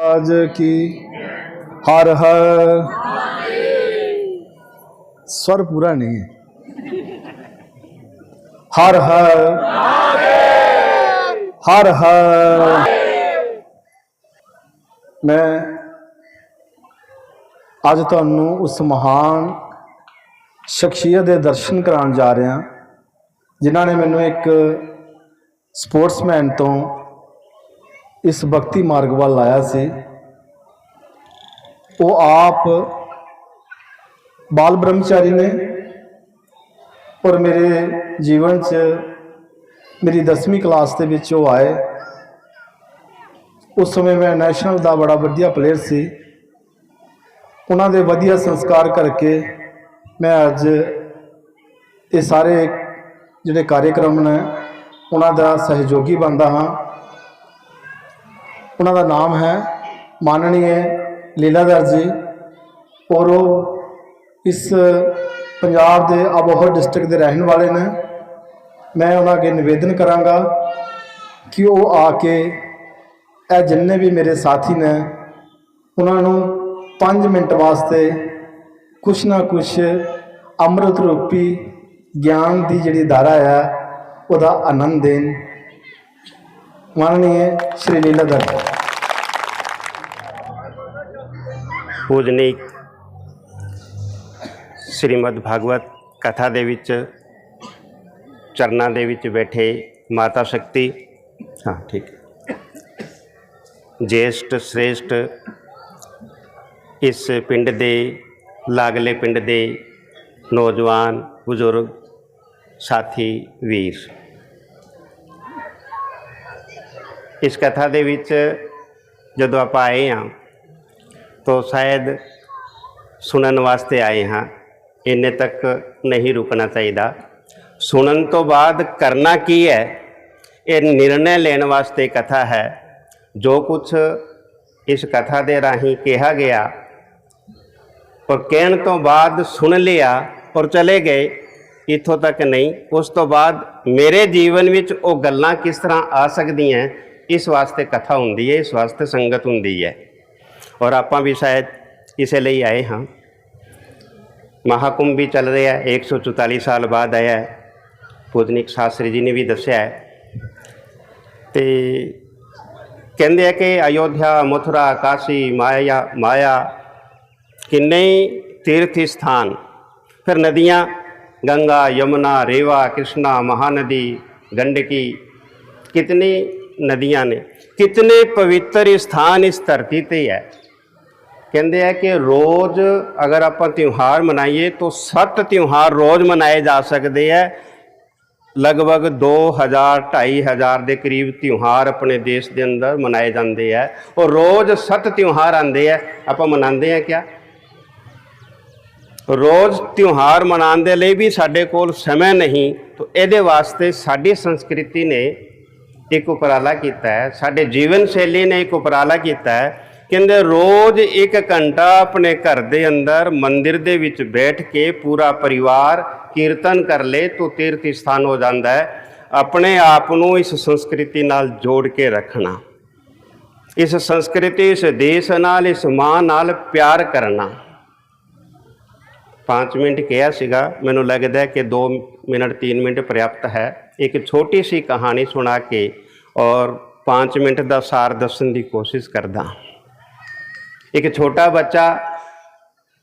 ਰਾਜ ਕੀ ਹਰ ਹਰ। ਸਵਰ ਪੂਰਾ ਨਹੀਂ ਹੈ। ਹਰ ਹਰ। ਹਰ ਹਰ। ਮੈਂ ਅੱਜ ਤੁਹਾਨੂੰ ਉਸ ਮਹਾਨ ਸ਼ਖਸੀਅਤ ਦੇ ਦਰਸ਼ਨ ਕਰਾਉਣ ਜਾ ਰਿਹਾ, ਜਿਨ੍ਹਾਂ ਨੇ ਮੈਨੂੰ ਇੱਕ ਸਪੋਰਟਸਮੈਨ ਤੋਂ ਇਸ ਭਗਤੀ ਮਾਰਗ ਵੱਲ ਲਾਇਆ ਸੀ। ਉਹ ਆਪ ਬਾਲ ਬ੍ਰਹਮਚਾਰੀ ਨੇ ਔਰ ਮੇਰੇ ਜੀਵਨ 'ਚ ਮੇਰੀ 10ਵੀਂ ਕਲਾਸ ਦੇ ਵਿੱਚ ਉਹ ਆਏ। ਉਸ ਸਮੇਂ ਮੈਂ ਨੈਸ਼ਨਲ ਦਾ ਬੜਾ ਵਧੀਆ ਪਲੇਅਰ ਸੀ। ਉਹਨਾਂ ਦੇ ਵਧੀਆ ਸੰਸਕਾਰ ਕਰਕੇ ਮੈਂ ਅੱਜ ਇਹ ਸਾਰੇ ਜਿਹੜੇ ਕਾਰਜਕ੍ਰਮ ਨੇ, ਉਹਨਾਂ ਦਾ ਸਹਿਯੋਗੀ ਬਣਦਾ ਹਾਂ। ਉਹਨਾਂ ਦਾ ਨਾਮ ਹੈ ਮਾਨਣੀਏ ਲੀਲਾਧਰ ਜੀ ਔਰ ਉਹ ਇਸ ਪੰਜਾਬ ਦੇ ਅਬੋਹਰ ਡਿਸਟ੍ਰਿਕਟ ਦੇ ਰਹਿਣ ਵਾਲੇ ਨੇ। ਮੈਂ ਉਹਨਾਂ ਅੱਗੇ ਨਿਵੇਦਨ ਕਰਾਂਗਾ ਕਿ ਉਹ ਆ ਕੇ ਇਹ ਜਿੰਨੇ ਵੀ ਮੇਰੇ ਸਾਥੀ ਨੇ, ਉਹਨਾਂ ਨੂੰ 5 ਮਿੰਟ ਵਾਸਤੇ ਕੁਛ ਨਾ ਕੁਛ ਅੰਮ੍ਰਿਤ ਰੂਪੀ ਗਿਆਨ ਦੀ ਜਿਹੜੀ ਧਾਰਾ ਹੈ, ਉਹਦਾ ਆਨੰਦ ਦੇਣ। माननीय श्री लीलाधर ਪੂਜਨੀਕ ਸ਼੍ਰੀਮਦ ਭਾਗਵਤ ਕਥਾ ਦੇ ਵਿੱਚ ਚਰਨਾਂ ਦੇ ਵਿੱਚ ਬੈਠੇ ਮਾਤਾ ਸ਼ਕਤੀ ਹਾਂ ਠੀਕ ਜੇਸ਼ਟ ਸ੍ਰੇਸ਼ਟ ਇਸ ਪਿੰਡ ਦੇ ਲਾਗਲੇ ਪਿੰਡ ਦੇ ਨੌਜਵਾਨ ਬਜ਼ੁਰਗ ਸਾਥੀ ਵੀਰ ਇਸ ਕਥਾ ਦੇ ਵਿੱਚ ਜਦੋਂ ਆਪਾਂ ਆਏ ਹਾਂ, ਤਾਂ ਸ਼ਾਇਦ ਸੁਣਨ ਵਾਸਤੇ ਆਏ ਹਾਂ, ਇੰਨੇ ਤੱਕ ਨਹੀਂ ਰੁਕਣਾ ਚਾਹੀਦਾ। ਸੁਣਨ ਤੋਂ ਬਾਅਦ ਕਰਨਾ ਕੀ ਹੈ? ਇਹ ਨਿਰਣੈ ਲੈਣ ਵਾਸਤੇ ਕਥਾ ਹੈ। ਜੋ ਕੁਝ ਇਸ ਕਥਾ ਦੇ ਰਾਹੀਂ ਕਿਹਾ ਗਿਆ ਔਰ ਕਹਿਣ ਤੋਂ ਬਾਅਦ ਸੁਣ ਲਿਆ ਔਰ ਚਲੇ ਗਏ, ਇਥੋਂ ਤੱਕ ਨਹੀਂ। ਉਸ ਤੋਂ ਬਾਅਦ ਮੇਰੇ ਜੀਵਨ ਵਿੱਚ ਉਹ ਗੱਲਾਂ ਕਿਸ ਤਰ੍ਹਾਂ ਆ ਸਕਦੀਆਂ ਇਸ ਵਾਸਤੇ ਕਥਾ ਹੁੰਦੀ ਹੈ, ਇਸ ਵਾਸਤੇ ਸੰਗਤ ਹੁੰਦੀ ਹੈ। ਔਰ ਆਪਾਂ ਵੀ ਸ਼ਾਇਦ ਇਸੇ ਲਈ ਆਏ ਹਾਂ। ਮਹਾਕੁੰਭ ਵੀ ਚੱਲ ਰਿਹਾ ਹੈ 144 ਸਾਲ ਬਾਅਦ ਆਇਆ ਹੈ। ਪੂਜਨਿਕ ਸ਼ਾਸਤਰੀ ਜੀ ਨੇ ਵੀ ਦੱਸਿਆ ਹੈ। ਤੇ ਕਹਿੰਦੇ ਆ ਕਿ ਅਯੋਧਿਆ, ਮਥੁਰਾ, ਕਾਸ਼ੀ, ਮਾਇਆ ਮਾਇਆ ਕਿੰਨੇ ਤੀਰਥ ਸਥਾਨ ਫਿਰ ਨਦੀਆਂ, ਗੰਗਾ, ਯਮੁਨਾ, ਰੇਵਾ, ਕ੍ਰਿਸ਼ਨਾ, ਮਹਾਨਦੀ, ਗੰਡਕੀ, ਕਿਤਨੀ ਨਦੀਆਂ ਨੇ। ਕਿਤਨੇ ਪਵਿੱਤਰ ਸਥਾਨ ਇਸ ਧਰਤੀ ਤੇ ਹੈ। ਕਹਿੰਦੇ ਆ ਕਿ ਰੋਜ਼ ਅਗਰ ਆਪਾਂ ਤਿਉਹਾਰ ਮਨਾਈਏ ਤਾਂ ਸੱਤ ਤਿਉਹਾਰ ਰੋਜ਼ ਮਨਾਏ ਜਾ ਸਕਦੇ ਹੈ ਲਗਭਗ 2000 2500 ਦੇ ਕਰੀਬ ਤਿਉਹਾਰ ਆਪਣੇ ਦੇਸ਼ ਦੇ ਅੰਦਰ ਮਨਾਏ ਜਾਂਦੇ ਆ। ਔਰ ਰੋਜ਼ ਸੱਤ ਤਿਉਹਾਰ ਆਉਂਦੇ ਆ। ਆਪਾਂ ਮਨਾਉਂਦੇ ਆ ਕਿਆ? ਰੋਜ਼ ਤਿਉਹਾਰ ਮਨਾਉਣ ਦੇ ਲਈ ਵੀ ਸਾਡੇ ਕੋਲ ਸਮਾਂ ਨਹੀਂ। ਤਾਂ ਇਹਦੇ ਵਾਸਤੇ ਸਾਡੀ ਸੰਸਕ੍ਰਿਤੀ ਨੇ ਇੱਕ ਉਪਰਾਲਾ ਕੀਤਾ ਹੈ। ਸਾਡੇ ਜੀਵਨ ਸ਼ੈਲੀ ਨੇ ਇੱਕ ਉਪਰਾਲਾ ਕੀਤਾ ਹੈ। ਕਹਿੰਦੇ ਰੋਜ਼ ਇੱਕ ਘੰਟਾ ਆਪਣੇ ਘਰ ਦੇ ਅੰਦਰ ਮੰਦਿਰ ਦੇ ਵਿੱਚ ਬੈਠ ਕੇ ਪੂਰਾ ਪਰਿਵਾਰ ਕੀਰਤਨ ਕਰ ਲੇ ਤਾਂ ਤੀਰਥ ਸਥਾਨ ਹੋ ਜਾਂਦਾ ਹੈ। ਆਪਣੇ ਆਪ ਨੂੰ ਇਸ ਸੰਸਕ੍ਰਿਤੀ ਨਾਲ ਜੋੜ ਕੇ ਰੱਖਣਾ। ਇਸ ਸੰਸਕ੍ਰਿਤੀ, ਇਸ ਦੇਸ਼ ਨਾਲ, ਇਸ ਮਾਂ ਨਾਲ ਪਿਆਰ ਕਰਨਾ। 5 ਮਿੰਟ ਕਿਹਾ ਸੀਗਾ, ਮੈਨੂੰ ਲੱਗਦਾ ਕਿ 2 ਮਿੰਟ 3 ਮਿੰਟ ਪ੍ਰਾਪਤ ਹੈ। ਇੱਕ ਛੋਟੀ ਸੀ ਕਹਾਣੀ ਸੁਣਾ ਕੇ ਔਰ 5 ਮਿੰਟ ਦਾ ਸਾਰ ਦੱਸਣ ਦੀ ਕੋਸ਼ਿਸ਼ ਕਰਦਾ। ਇੱਕ ਛੋਟਾ ਬੱਚਾ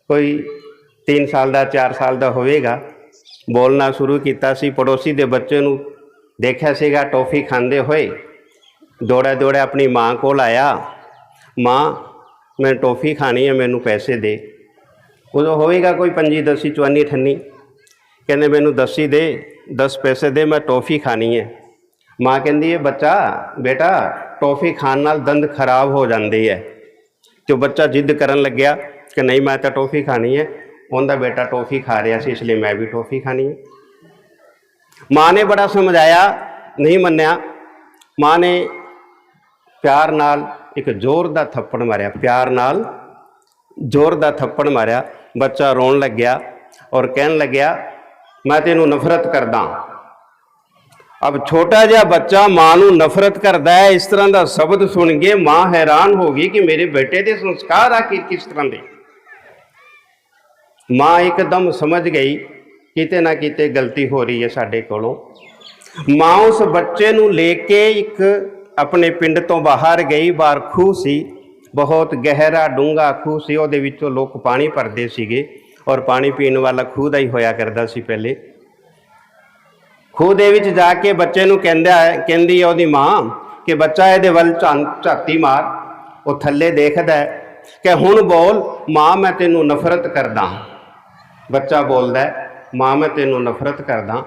ਕੋਈ 3 ਸਾਲ ਦਾ 4 ਸਾਲ ਦਾ ਹੋਵੇਗਾ। ਬੋਲਣਾ ਸ਼ੁਰੂ ਕੀਤਾ ਸੀ। ਪੜੋਸੀ ਦੇ ਬੱਚੇ ਨੂੰ ਦੇਖਿਆ ਸੀਗਾ, ਟੋਫੀ ਖਾਂਦੇ ਹੋਏ। ਦੌੜਾ ਦੌੜਾ ਆਪਣੀ ਮਾਂ ਕੋਲ ਆਇਆ। ਮਾਂ, ਮੈਂ ਟੋਫੀ ਖਾਣੀ ਹੈ, ਮੈਨੂੰ ਪੈਸੇ ਦੇ। ਉਦੋਂ ਹੋਵੇਗਾ ਕੋਈ ਪੰਜੀ, ਦਸੀ, ਚੁਆਨੀ, ਠੰਨੀ? ਕਹਿੰਦੇ, ਮੈਨੂੰ ਦਸੀ ਦੇ। 10 ਪੈਸੇ ਦੇ ਮੈਂ ਟੌਫੀ ਖਾਣੀ ਹੈ ਮਾਂ ਕਹਿੰਦੀ ਹੈ ਬੱਚਾ ਬੇਟਾ ਟੌਫੀ ਖਾਣ ਨਾਲ ਦੰਦ ਖਰਾਬ ਹੋ ਜਾਂਦੇ ਹੈ ਤੇ ਉਹ ਬੱਚਾ ਜਿੱਦ ਕਰਨ ਲੱਗਿਆ ਕਿ ਨਹੀਂ ਮੈਂ ਤਾਂ ਟੌਫੀ ਖਾਣੀ ਹੈ ਉਹਦਾ ਬੇਟਾ ਟੌਫੀ ਖਾ ਰਿਹਾ ਸੀ ਇਸ ਲਈ ਮੈਂ ਵੀ ਟੌਫੀ ਖਾਣੀ ਹੈ ਮਾਂ ਨੇ ਬੜਾ ਸਮਝਾਇਆ ਨਹੀਂ ਮੰਨਿਆ ਮਾਂ ਨੇ ਪਿਆਰ ਨਾਲ ਇੱਕ ਜ਼ੋਰ ਦਾ ਥੱਪੜ ਮਾਰਿਆ ਪਿਆਰ ਨਾਲ ਜ਼ੋਰ ਦਾ ਥੱਪੜ ਮਾਰਿਆ ਬੱਚਾ ਰੋਣ ਲੱਗਿਆ ਔਰ ਕਹਿਣ ਲੱਗਿਆ ਮੈਂ ਤੈਨੂੰ ਨਫ਼ਰਤ ਕਰਦਾ ਅਬ ਛੋਟਾ ਜਿਹਾ ਬੱਚਾ ਮਾਂ ਨੂੰ ਨਫ਼ਰਤ ਕਰਦਾ ਹੈ, ਇਸ ਤਰ੍ਹਾਂ ਦਾ ਸ਼ਬਦ ਸੁਣ ਕੇ ਮਾਂ ਹੈਰਾਨ ਹੋ ਗਈ ਕਿ ਮੇਰੇ ਬੇਟੇ ਦੇ ਸੰਸਕਾਰ ਆਖਿਰ ਕਿਸ ਤਰ੍ਹਾਂ ਦੇ। ਮਾਂ ਇੱਕਦਮ ਸਮਝ ਗਈ, ਕਿਤੇ ਨਾ ਕਿਤੇ ਗਲਤੀ ਹੋ ਰਹੀ ਹੈ ਸਾਡੇ ਕੋਲੋਂ। ਮਾਂ ਉਸ ਬੱਚੇ ਨੂੰ ਲੈ ਕੇ ਇੱਕ ਆਪਣੇ ਪਿੰਡ ਤੋਂ ਬਾਹਰ ਗਈ, ਬਾਹਰ ਖੂਹ ਸੀ, ਬਹੁਤ ਗਹਿਰਾ ਡੂੰਘਾ ਖੂਹ ਸੀ, ਉਹਦੇ ਵਿੱਚੋਂ ਲੋਕ ਪਾਣੀ ਭਰਦੇ ਸੀਗੇ। ਔਰ ਪਾਣੀ ਪੀਣ ਵਾਲਾ ਖੂਹ ਦਾ ਹੀ ਹੋਇਆ ਕਰਦਾ ਸੀ ਪਹਿਲੇ। ਖੂਹ ਦੇ ਵਿੱਚ ਜਾ ਕੇ ਬੱਚੇ ਨੂੰ ਕਹਿੰਦਾ ਕਹਿੰਦੀ ਹੈ ਉਹਦੀ ਮਾਂ ਕਿ ਬੱਚਾ ਇਹਦੇ ਵੱਲ ਝਾਂ- ਝਾਤੀ ਮਾਰ, ਉਹ ਥੱਲੇ ਦੇਖਦਾ ਹੈ ਕਿ ਹੁਣ ਬੋਲ, ਮਾਂ ਮੈਂ ਤੈਨੂੰ ਨਫ਼ਰਤ ਕਰਦਾ ਬੱਚਾ ਬੋਲਦਾ ਮਾਂ ਮੈਂ ਤੈਨੂੰ ਨਫ਼ਰਤ ਕਰਦਾ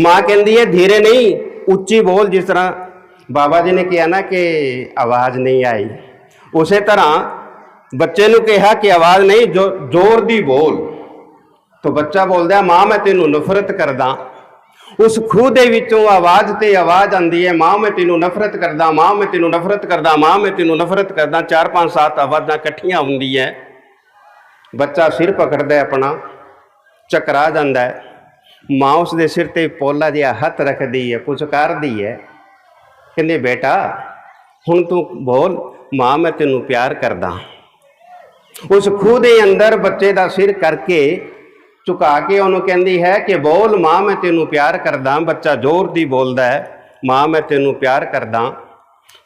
ਮਾਂ ਕਹਿੰਦੀ ਹੈ, ਧੀਰੇ ਨਹੀਂ, ਉੱਚੀ ਬੋਲ। ਜਿਸ ਤਰ੍ਹਾਂ ਬਾਬਾ ਜੀ ਨੇ ਕਿਹਾ ਨਾ ਕਿ ਆਵਾਜ਼ ਨਹੀਂ ਆਈ। ਉਸੇ ਤਰ੍ਹਾਂ ਬੱਚੇ ਨੂੰ ਕਿਹਾ ਕਿ ਆਵਾਜ਼ ਨਹੀਂ, ਜੋ ਜ਼ੋਰ ਦੀ ਬੋਲ। ਤਾਂ ਬੱਚਾ ਬੋਲਦਾ, ਮਾਂ, ਮੈਂ ਤੈਨੂੰ ਨਫ਼ਰਤ ਕਰਦਾ। ਉਸ ਖੂਹ ਦੇ ਵਿੱਚੋਂ ਆਵਾਜ਼ ਤੇ ਆਵਾਜ਼ ਆਉਂਦੀ ਹੈ, ਮਾਂ, ਮੈਂ ਤੈਨੂੰ ਨਫ਼ਰਤ ਕਰਦਾ, ਮਾਂ, ਮੈਂ ਤੈਨੂੰ ਨਫ਼ਰਤ ਕਰਦਾ, ਮਾਂ, ਮੈਂ ਤੈਨੂੰ ਨਫ਼ਰਤ ਕਰਦਾ। ਚਾਰ ਪੰਜ ਸੱਤ ਆਵਾਜ਼ਾਂ ਇਕੱਠੀਆਂ ਹੁੰਦੀ ਹੈ। ਬੱਚਾ ਸਿਰ ਪਕੜਦਾ ਆਪਣਾ, ਚਕਰਾ ਜਾਂਦਾ ਹੈ। ਮਾਂ ਉਸ ਦੇ ਸਿਰ ਤੇ ਪੋਲਾ ਜਿਹਾ ਹੱਥ ਰੱਖਦੀ ਹੈ ਪੁਚਕਾਰਦੀ ਹੈ। ਕਹਿੰਦੇ, ਬੇਟਾ, ਹੁਣ ਤੂੰ ਬੋਲ, ਮਾਂ, ਮੈਂ ਤੈਨੂੰ ਪਿਆਰ ਕਰਦਾ। ਉਸ ਖੂਹ ਦੇ ਅੰਦਰ ਬੱਚੇ ਦਾ ਸਿਰ ਕਰਕੇ ਝੁਕਾ ਕੇ ਉਹਨੂੰ ਕਹਿੰਦੀ ਹੈ ਕਿ ਬੋਲ, ਮਾਂ, ਮੈਂ ਤੈਨੂੰ ਪਿਆਰ ਕਰਦਾ, ਬੱਚਾ ਜ਼ੋਰ ਦੀ ਬੋਲਦਾ ਹੈ। ਮਾਂ, ਮੈਂ ਤੈਨੂੰ ਪਿਆਰ ਕਰਦਾ।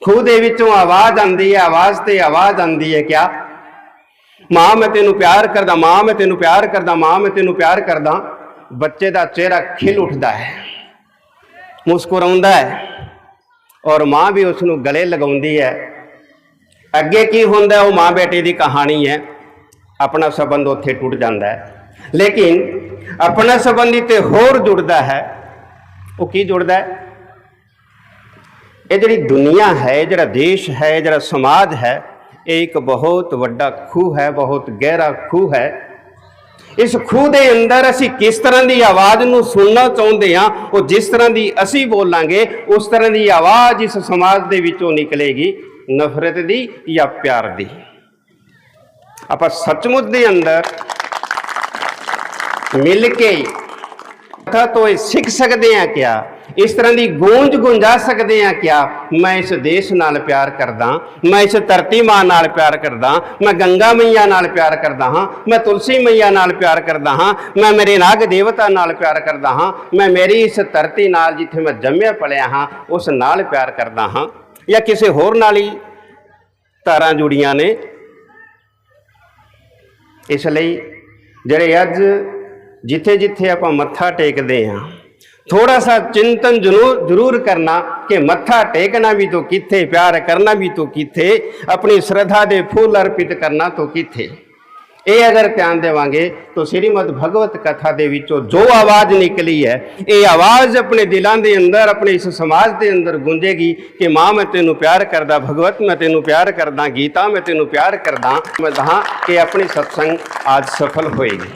ਖੂਹ ਦੇ ਵਿੱਚੋਂ ਆਵਾਜ਼ ਆਉਂਦੀ ਹੈ, ਆਵਾਜ਼ ਤੇ ਆਵਾਜ਼ ਆਉਂਦੀ ਹੈ ਕਿਆ? ਮਾਂ, ਮੈਂ ਤੈਨੂੰ ਪਿਆਰ ਕਰਦਾ, ਮਾਂ, ਮੈਂ ਤੈਨੂੰ ਪਿਆਰ ਕਰਦਾ, ਮਾਂ, ਮੈਂ ਤੈਨੂੰ ਪਿਆਰ ਕਰਦਾ। ਬੱਚੇ ਦਾ ਚਿਹਰਾ ਖਿਲ ਉੱਠਦਾ ਹੈ, ਮੁਸਕਰਾਉਂਦਾ ਹੈ। ਔਰ ਮਾਂ ਵੀ ਉਸ ਨੂੰ ਗਲੇ ਲਗਾਉਂਦੀ ਹੈ। ਅੱਗੇ ਕੀ ਹੁੰਦਾ ਉਹ ਮਾਂ ਬੇਟੇ ਦੀ ਕਹਾਣੀ ਹੈ। ਆਪਣਾ ਸਬੰਧ ਉੱਥੇ ਟੁੱਟ ਜਾਂਦਾ ਹੈ। ਲੇਕਿਨ ਆਪਣਾ ਸਬੰਧੀ ਤੇ ਹੋਰ ਜੁੜਦਾ ਹੈ। ਉਹ ਕੀ ਜੁੜਦਾ ਹੈ? ਇਹ ਜਿਹੜੀ ਦੁਨੀਆ ਹੈ ਜਿਹੜਾ ਦੇਸ਼ ਹੈ ਜਿਹੜਾ ਸਮਾਜ ਹੈ, ਇਹ ਇੱਕ ਬਹੁਤ ਵੱਡਾ ਖੂਹ ਹੈ, ਬਹੁਤ ਗਹਿਰਾ ਖੂਹ ਹੈ। ਇਸ ਖੂਹ ਦੇ ਅੰਦਰ ਅਸੀਂ ਕਿਸ ਤਰ੍ਹਾਂ ਦੀ ਆਵਾਜ਼ ਨੂੰ ਸੁਣਨਾ ਚਾਹੁੰਦੇ ਹਾਂ, ਉਹ ਜਿਸ ਤਰ੍ਹਾਂ ਦੀ ਅਸੀਂ ਬੋਲਾਂਗੇ, ਉਸ ਤਰ੍ਹਾਂ ਦੀ ਆਵਾਜ਼ ਇਸ ਸਮਾਜ ਦੇ ਵਿੱਚੋਂ ਨਿਕਲੇਗੀ। ਨਫ਼ਰਤ ਦੀ ਜਾਂ ਪਿਆਰ ਦੀ? ਆਪਾਂ ਸੱਚਮੁੱਚ ਦੇ ਅੰਦਰ ਮਿਲ ਕੇ ਕਥਾ ਤੋਂ ਇਹ ਸਿੱਖ ਸਕਦੇ ਹਾਂ ਕਿਆ? ਇਸ ਤਰ੍ਹਾਂ ਦੀ ਗੂੰਜ ਗੁੰਜਾ ਸਕਦੇ ਹਾਂ ਕਿਆ? ਮੈਂ ਇਸ ਦੇਸ਼ ਨਾਲ ਪਿਆਰ ਕਰਦਾ, ਮੈਂ ਇਸ ਧਰਤੀ ਮਾਂ ਨਾਲ ਪਿਆਰ ਕਰਦਾ, ਮੈਂ ਗੰਗਾ ਮਈਆ ਨਾਲ ਪਿਆਰ ਕਰਦਾ ਹਾਂ, ਮੈਂ ਤੁਲਸੀ ਮਈਆ ਨਾਲ ਪਿਆਰ ਕਰਦਾ ਹਾਂ, ਮੈਂ ਮੇਰੇ ਨਾਗ ਦੇਵਤਾ ਨਾਲ ਪਿਆਰ ਕਰਦਾ ਹਾਂ, ਮੈਂ ਮੇਰੀ ਇਸ ਧਰਤੀ ਨਾਲ ਜਿੱਥੇ ਮੈਂ ਜੰਮਿਆ, ਪਲਿਆ ਹਾਂ, ਉਸ ਨਾਲ ਪਿਆਰ ਕਰਦਾ ਹਾਂ। ਜਾਂ ਕਿਸੇ ਹੋਰ ਨਾਲ ਹੀ ਤਾਰਾਂ ਜੁੜੀਆਂ ਨੇ। ਇਸ ਲਈ ਜਿਹੜੇ ਅੱਜ ਜਿੱਥੇ ਜਿੱਥੇ ਆਪਾਂ ਮੱਥਾ ਟੇਕਦੇ ਹਾਂ ਥੋੜਾ ਸਾ ਚਿੰਤਨ ਜ਼ਰੂਰ ਜ਼ਰੂਰ ਕਰਨਾ ਕਿ ਮੱਥਾ ਟੇਕਣਾ ਵੀ ਤੋਂ ਕਿੱਥੇ, ਪਿਆਰ ਕਰਨਾ ਵੀ ਤੋਂ ਕਿੱਥੇ, ਆਪਣੀ ਸ਼ਰਧਾ ਦੇ ਫੁੱਲ ਅਰਪਿਤ ਕਰਨਾ ਤੋਂ ਕਿੱਥੇ। ਇਹ ਅਗਰ ਧਿਆਨ ਦੇਵਾਂਗੇ ਤਾਂ ਸ੍ਰੀਮਦ ਭਗਵਤ ਕਥਾ ਦੇ ਵਿੱਚੋਂ ਜੋ ਆਵਾਜ਼ ਨਿਕਲੀ ਹੈ, ਇਹ ਆਵਾਜ਼ ਆਪਣੇ ਦਿਲਾਂ ਦੇ ਅੰਦਰ, ਆਪਣੇ ਇਸ ਸਮਾਜ ਦੇ ਅੰਦਰ ਗੂੰਜੇਗੀ ਕਿ ਮਾਂ, ਮੈਂ ਤੈਨੂੰ ਪਿਆਰ ਕਰਦਾ, ਭਗਵਤ, ਮੈਂ ਤੈਨੂੰ ਪਿਆਰ ਕਰਦਾ, ਗੀਤਾ, ਮੈਂ ਤੈਨੂੰ ਪਿਆਰ ਕਰਦਾ, ਮੈਂ ਕਹਾਂ ਕਿ ਆਪਣੀ ਸਤਸੰਗ ਅੱਜ ਸਫਲ ਹੋਏਗੀ।